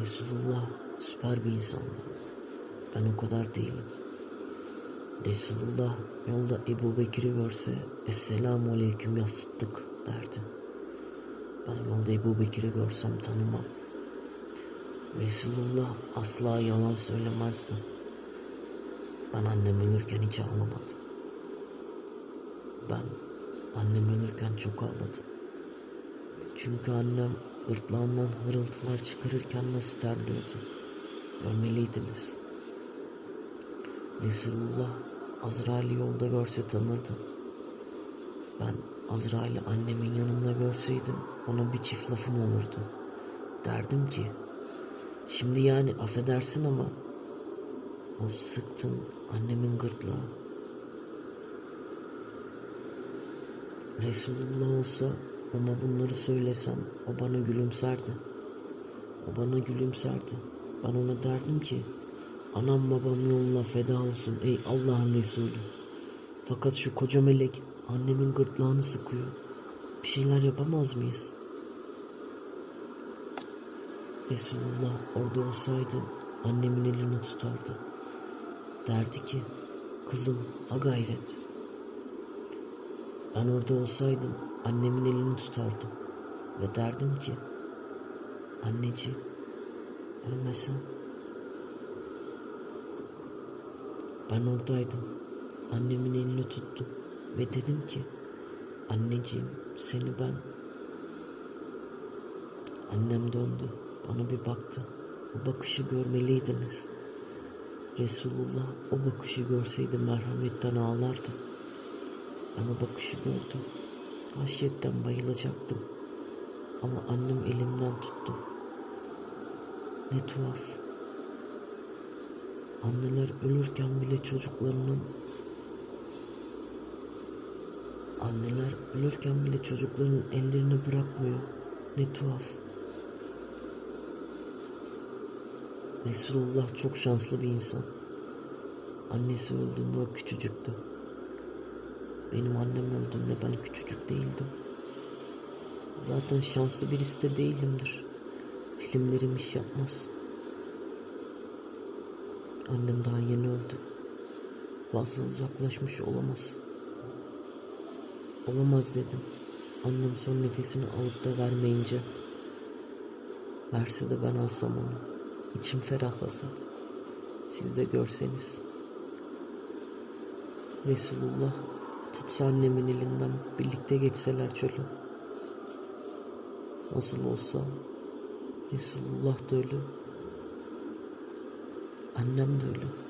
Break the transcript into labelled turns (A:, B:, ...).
A: Resulullah süper bir insandı. Ben o kadar değilim. Resulullah yolda Ebu Bekir'i görse Esselamu Aleyküm ya derdi. Ben yolda Ebu Bekir'i görsem tanımam. Resulullah asla yalan söylemezdi. Ben annem ölürken hiç ağlamadım. Ben annem ölürken çok ağladım. Çünkü annem gırtlağından hırıltılar çıkarırken nasıl terliyordu. Görmeliydiniz. Resulullah Azrail'i yolda görse tanırdı. Ben Azrail'i annemin yanında görseydim ona bir çift lafım olurdu. Derdim ki şimdi yani affedersin ama o sıktın annemin gırtlağı. Resulullah olsa ona bunları söylesem o bana gülümserdi. O bana gülümserdi. Ben ona derdim ki anam babam yoluna feda olsun ey Allah'ın Resulü. Fakat şu koca melek annemin gırtlağını sıkıyor. Bir şeyler yapamaz mıyız? Resulullah orada olsaydı annemin elini tutardı. Derdi ki kızım ha gayret. Ben orada olsaydım annemin elini tutardım ve derdim ki anneciğim ölmesen. Ben oradaydım. Annemin elini tuttum ve dedim ki anneciğim seni ben Annem döndü. Bana bir baktı. O bakışı görmeliydiniz. Resulullah o bakışı görseydi merhametten ağlardı. O bakışı gördüm. Haşyetten bayılacaktım. Ama annem elimden tuttu. Ne tuhaf. Anneler ölürken bile çocuklarının Anneler ölürken bile çocuklarının ellerini bırakmıyor. Ne tuhaf. Resulullah çok şanslı bir insan. Annesi öldüğünde o küçücüktü. Benim annem öldüğünde ben küçücük değildim. Zaten şanslı birisi de değilimdir. Filmlerim iş yapmaz. Annem daha yeni öldü. Fazla uzaklaşmış olamaz. Olamaz dedim. Annem son nefesini alıp da vermeyince. Verse de ben alsam onu. İçim ferahlasa. Siz de görseniz. Resulullah tutsa annemin elinden birlikte geçseler çölü. Nasıl olsa Resulullah da ölü. Annem de ölü.